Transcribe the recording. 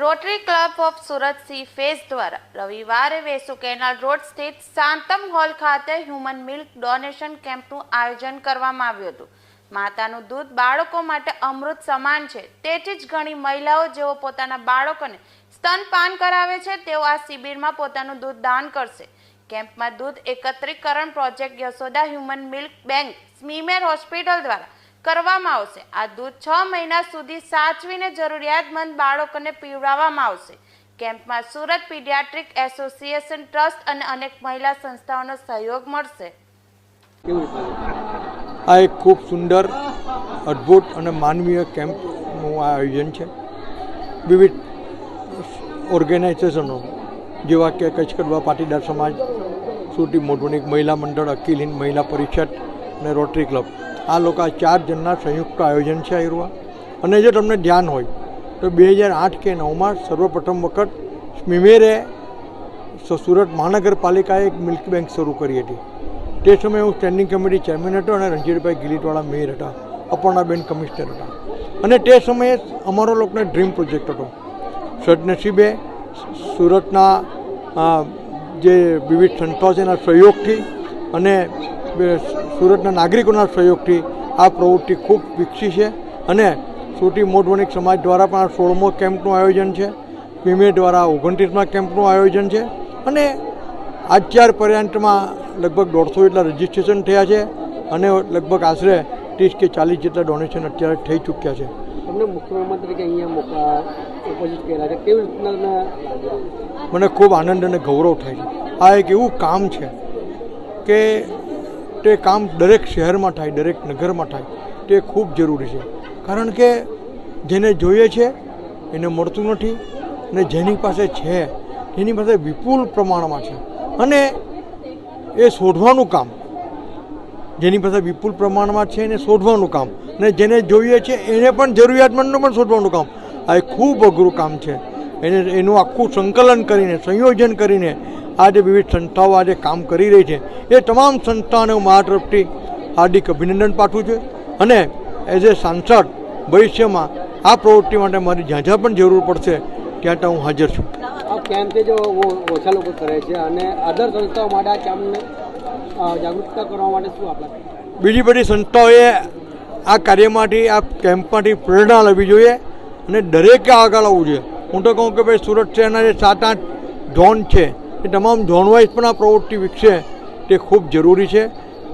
Rotary Club of Surat Sea Face દ્વારા રવિવારે Vesu canal road સ્થિત શાંતમ હોલ ખાતે હ્યુમન મિલ્ક ડોનેશન કેમ્પનું આયોજન કરવામાં આવ્યું હતું. માતાનું દૂધ બાળકો માટે અમૃત સમાન છે. તેથી જ ઘણી મહિલાઓ જેઓ પોતાના બાળકોને સ્તનપાન કરાવે છે, તેઓ આ શિબિરમાં પોતાનું દૂધ દાન કરશે. કેમ્પમાં દૂધ એકત્રીકરણ project Yashoda human milk bank, SMIMER hospital દ્વારા કરવામાં આવશે. આ દૂધ છ મહિના સુધી સાચવીને જરૂરિયાતમંદ બાળકોને પીવડાવવામાં આવશે. કેમ્પમાં સુરત પીડિયાટ્રિક એસોસિએશન ટ્રસ્ટ અને અનેક મહિલા સંસ્થાઓનો સહયોગ મળશે. આ એક ખૂબ સુંદર, અદ્ભુત અને માનવીય કેમ્પનું આયોજન છે. વિવિધ ઓર્ગેનાઇઝેશનો, જેવા કે કચ્છ કડવા પાટીદાર સમાજ, સુરતી મોઢવણિક મહિલા મંડળ, અખિલ હિન્દ મહિલા પરિષદ અને રોટરી ક્લબ. આ લોકો ચાર જણના સંયુક્ત આયોજન છે આયુર્વા. અને જો તમને ધ્યાન હોય, તો બે હજાર આઠ કે નવમાં સર્વપ્રથમ વખત સ્મિમેરે સુરત મહાનગરપાલિકાએ એક મિલ્ક બેંક શરૂ કરી હતી. તે સમયે હું સ્ટેન્ડિંગ કમિટી ચેરમેન હતો અને રણજીતભાઈ ગિલીટવાળા મેયર હતા, અપર્ણાબેન કમિશનર હતા. અને તે સમયે અમારો લોકોનો ડ્રીમ પ્રોજેક્ટ હતો. સદનસીબે સુરતના જે વિવિધ સંસ્થાઓ છે એના સહયોગથી અને સુરતના નાગરિકોના સહયોગથી આ પ્રવૃત્તિ ખૂબ વિકસી છે અને સુરતી મોટવણિક સમાજ દ્વારા પણ આ સોળમો કેમ્પનું આયોજન છે. પીમે દ્વારા ઓગણત્રીસમાં કેમ્પનું આયોજન છે અને અત્યાર પર્યંતમાં લગભગ દોઢસો જેટલા રજીસ્ટ્રેશન થયા છે અને લગભગ આશરે ત્રીસ કે ચાલીસ જેટલા ડોનેશન અત્યારે થઈ ચૂક્યા છે. તમને મુખ્ય મહેમાન અહીંયા મોકલા ઉપસ્થિત કર્યા છે. કેવી રીતના તમને લાગી રહ્યું છે? મને ખૂબ આનંદ અને ગૌરવ થાય છે. આ એક એવું કામ છે કે તે કામ દરેક શહેરમાં થાય, દરેક નગરમાં થાય, તે ખૂબ જરૂરી છે. કારણ કે જેને જોઈએ છે, એને મળતું નથી અને જેની પાસે છે એની પાસે વિપુલ પ્રમાણમાં છે. અને એ શોધવાનું કામ, જેની પાસે વિપુલ પ્રમાણમાં છે એને શોધવાનું કામ અને જેને જોઈએ છે એને પણ જરૂરિયાતમંદનું પણ શોધવાનું કામ. આ એક ખૂબ અઘરું કામ છે. એને, એનું આખું સંકલન કરીને, સંયોજન કરીને આ જે વિવિધ સંસ્થાઓ આજે કામ કરી રહી છે. એ તમામ સંસ્થાઓને હું મારા તરફથી હાર્દિક અભિનંદન પાઠવું છું અને એઝ એ સાંસદ ભવિષ્યમાં આ પ્રવૃત્તિ માટે મારી જ્યાં જ્યાં પણ જરૂર પડશે ત્યાં ત્યાં હું હાજર છું. આ કેમ્પથી જો ઓ- ઓછા લોકો કરે છે અને અધર સંસ્થાઓ માટે આ કેમ્પને જાગૃતતા કરવા માટે શું આપણા બીજી બધી સંસ્થાઓએ આ કાર્યમાંથી આ કેમ્પમાંથી પ્રેરણા લેવી જોઈએ અને દરેકે આગળ આવવું જોઈએ. હું તો કહું કે ભાઈ સુરત શહેરના જે સાત આઠ ઝોન છે એ તમામ ઝોનવાઇઝ પણ આ પ્રવૃત્તિ વિકસે તે ખૂબ જરૂરી છે.